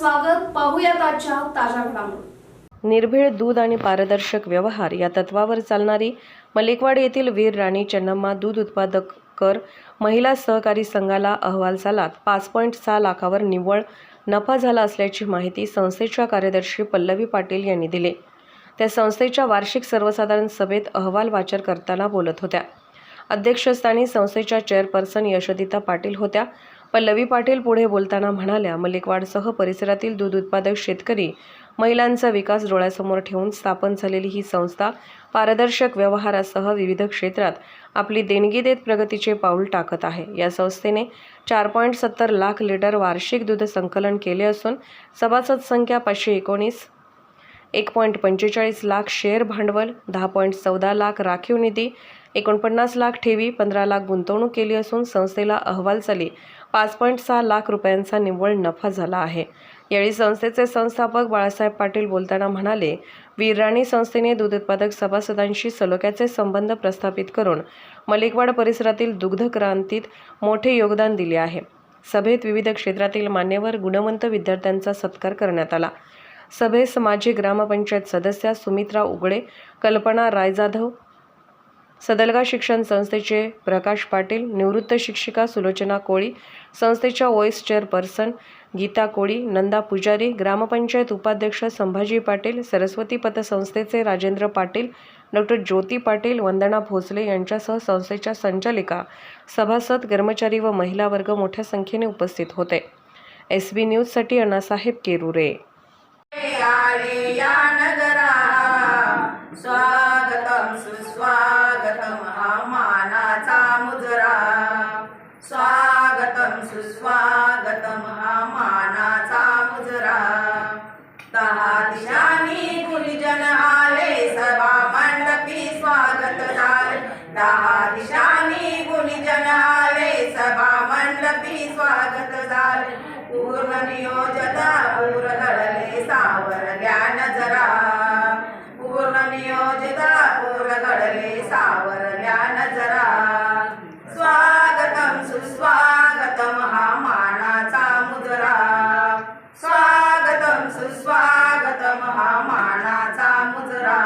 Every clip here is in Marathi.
स्वागत. पाहूयात आजच्या ताज्या घडामोडी. निर्भीड दूध आणि पारदर्शक व्यवहार या तत्वावर चालणारी मलिकवाड येथील वीर राणी चन्नम्मा दूध उत्पादक कर महिला सहकारी संघाला अहवाल सालात पाच पॉईंट सहा लाखावर निव्वळ नफा झाला असल्याची माहिती संस्थेच्या कार्यदर्शी पल्लवी पाटील यांनी दिली. त्या संस्थेच्या वार्षिक सर्वसाधारण सभेत अहवाल वाचन करताना बोलत होत्या. अध्यक्षस्थानी संस्थेच्या चेअरपर्सन यशोदिता पाटील होत्या. पल्लवी पाटील पुढे बोलताना म्हणाल्या मलिकवाडसह परिसरातील दूध उत्पादक शेतकरी महिलांचा विकास डोळ्यासमोर ठेवून स्थापन झालेली ही संस्था पारदर्शक व्यवहारासह विविध क्षेत्रात आपली देणगी देत प्रगतीचे पाऊल टाकत आहे. या संस्थेने चार पॉईंट सत्तर लाख लिटर वार्षिक दूध संकलन केले असून सभासद संख्या पाचशे एकोणीस एक पॉईंट पंचेचाळीस लाख शेअर भांडवल दहा पॉईंट चौदा लाख राखीव निधी एकोणपन्नास लाख ठेवी पंधरा लाख गुंतवणूक केली असून संस्थेला अहवाल चाली. पाच पॉईंट सहा लाख रुपयांचा निव्वळ नफा झाला आहे. यावेळी संस्थेचे संस्थापक बाळासाहेब पाटील बोलताना म्हणाले वीरराणी संस्थेने दूध उत्पादक सभासदांशी सलोख्याचे संबंध प्रस्थापित करून मलिकवाड परिसरातील दुग्ध क्रांतीत मोठे योगदान दिले आहे. सभेत विविध क्षेत्रातील मान्यवर गुणवंत विद्यार्थ्यांचा सत्कार करण्यात आला. सभेस माजी ग्रामपंचायत सदस्या सुमित्रा उगडे कल्पना रायजाधव सदलगा शिक्षण संस्थेचे प्रकाश पाटील निवृत्त शिक्षिका सुलोचना कोळी संस्थेच्या व्हाईस चेअरपर्सन गीता कोळी नंदा पुजारी ग्रामपंचायत उपाध्यक्ष संभाजी पाटील सरस्वती पतसंस्थेचे राजेंद्र पाटील डॉक्टर ज्योती पाटील वंदना भोसले यांच्यासह संस्थेच्या संचालिका सभासद कर्मचारी व महिला वर्ग मोठ्या संख्येने उपस्थित होते. एस बी न्यूजसाठी अण्णासाहेब केरुरे. स्वागतम सुस्वागतम हा मानाचा मुजरा. दहा दिशानी गुरुजन आले सभा मंडपी स्वागत झाले. दहा दिशानी गुरुजन आले सभा मंडपी स्वागत झाले. पूर्ण नियोजता करा स्वागतम सुस्वागतम हा मानाचा मुजरा.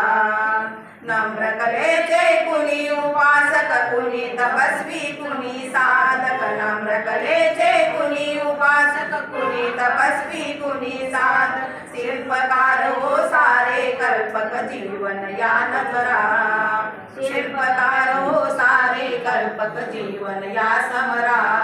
नम्र कलेचे कुणी उपासक कुणी तपस्वी कुणी साधक. नम्र कलेचे कुणी उपासक कुणी तपस्वी कुणी साधक. शिल्पकार हो सारे कल्पक जीवन या नजरा. शिल्पकार हो सारे कल्पक जीवन या समरा.